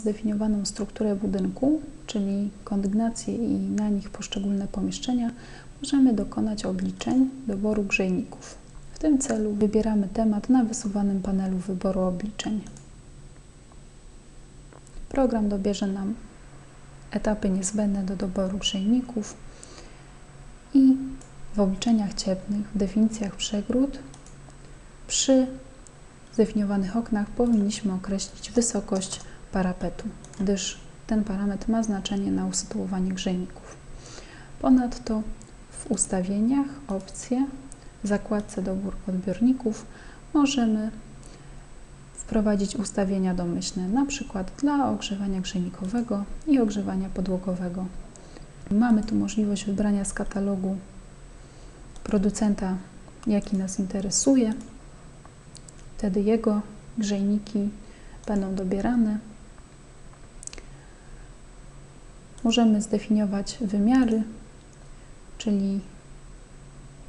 Zdefiniowaną strukturę budynku, czyli kondygnacje i na nich poszczególne pomieszczenia, możemy dokonać obliczeń doboru grzejników. W tym celu wybieramy temat na wysuwanym panelu wyboru obliczeń. Program dobierze nam etapy niezbędne do doboru grzejników i w obliczeniach cieplnych, w definicjach przegród przy zdefiniowanych oknach powinniśmy określić wysokość parapetu, gdyż ten parametr ma znaczenie na usytuowanie grzejników. Ponadto w ustawieniach opcje zakładce dobór odbiorników możemy wprowadzić ustawienia domyślne, na przykład dla ogrzewania grzejnikowego i ogrzewania podłogowego. Mamy tu możliwość wybrania z katalogu producenta, jaki nas interesuje. Wtedy jego grzejniki będą dobierane. Możemy zdefiniować wymiary, czyli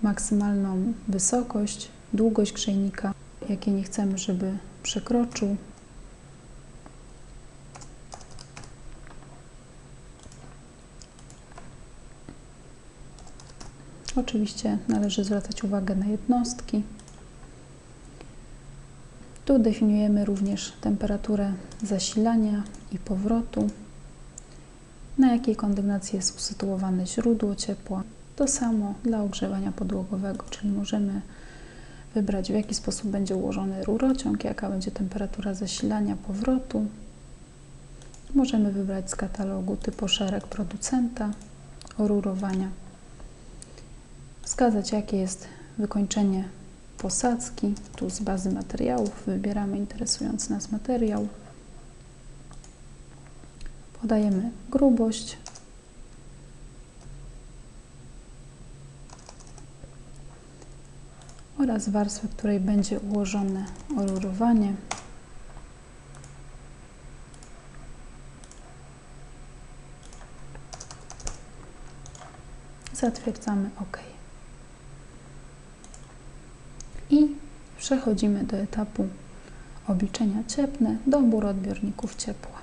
maksymalną wysokość, długość grzejnika, jakie nie chcemy, żeby przekroczył. Oczywiście należy zwracać uwagę na jednostki. Tu definiujemy również temperaturę zasilania i powrotu, na jakiej kondygnacji jest usytuowane źródło ciepła. To samo dla ogrzewania podłogowego, czyli możemy wybrać w jaki sposób będzie ułożony rurociąg, jaka będzie temperatura zasilania powrotu. Możemy wybrać z katalogu typu szereg producenta orurowania, wskazać jakie jest wykończenie posadzki. Tu z bazy materiałów wybieramy interesujący nas materiał. Podajemy grubość oraz warstwę, w której będzie ułożone orurowanie. Zatwierdzamy OK. I przechodzimy do etapu obliczenia cieplne, dobór odbiorników ciepła.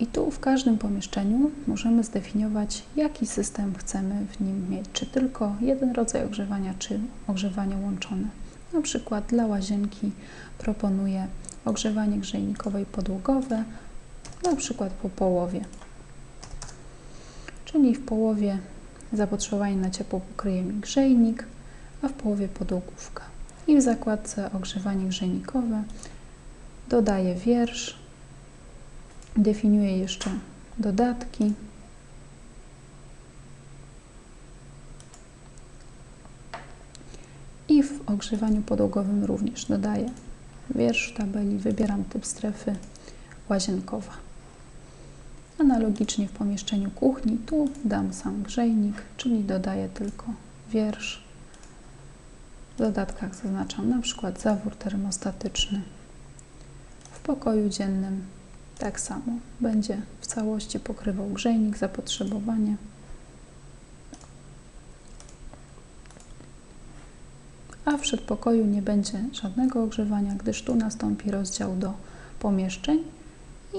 I tu w każdym pomieszczeniu możemy zdefiniować, jaki system chcemy w nim mieć. Czy tylko jeden rodzaj ogrzewania, czy ogrzewanie łączone. Na przykład dla łazienki proponuję ogrzewanie grzejnikowe i podłogowe, na przykład po połowie. Czyli w połowie zapotrzebowanie na ciepło pokryje mi grzejnik, a w połowie podłogówka. I w zakładce ogrzewanie grzejnikowe dodaję wiersz, definiuję jeszcze dodatki. I w ogrzewaniu podłogowym również dodaję wiersz tabeli, wybieram typ strefy łazienkowa. Analogicznie w pomieszczeniu kuchni tu dam sam grzejnik, czyli dodaję tylko wiersz. W dodatkach zaznaczam na przykład zawór termostatyczny. W pokoju dziennym tak samo będzie w całości pokrywał grzejnik, zapotrzebowanie. A w przedpokoju nie będzie żadnego ogrzewania, gdyż tu nastąpi rozdział do pomieszczeń i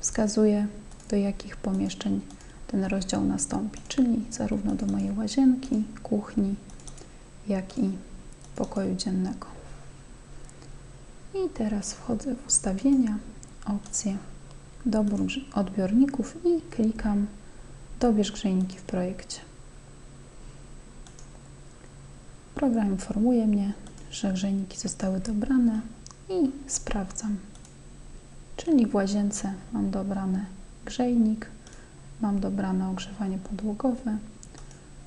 wskazuje do jakich pomieszczeń ten rozdział nastąpi, czyli zarówno do mojej łazienki, kuchni, jak i pokoju dziennego. I teraz wchodzę w ustawienia opcję dobór odbiorników i klikam dobierz grzejniki w projekcie. Program informuje mnie, że grzejniki zostały dobrane i sprawdzam. Czyli w łazience mam dobrany grzejnik, mam dobrane ogrzewanie podłogowe,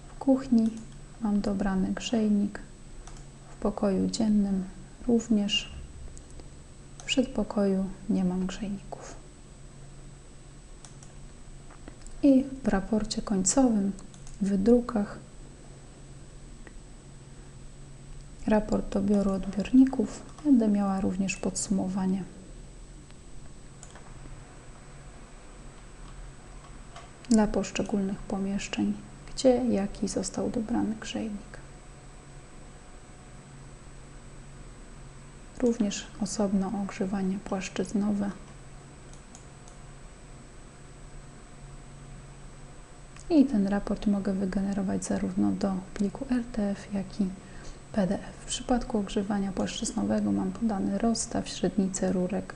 w kuchni mam dobrany grzejnik, w pokoju dziennym również przedpokoju nie mam grzejników. I w raporcie końcowym, w wydrukach, raport dobioru odbiorników, będę miała również podsumowanie. dla poszczególnych pomieszczeń, gdzie jaki został dobrany grzejnik. Również osobno ogrzewanie płaszczyznowe. I ten raport mogę wygenerować zarówno do pliku RTF, jak i PDF. W przypadku ogrzewania płaszczyznowego mam podany rozstaw, średnicę rurek,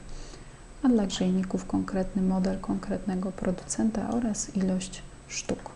a dla grzejników konkretny model konkretnego producenta oraz ilość sztuk.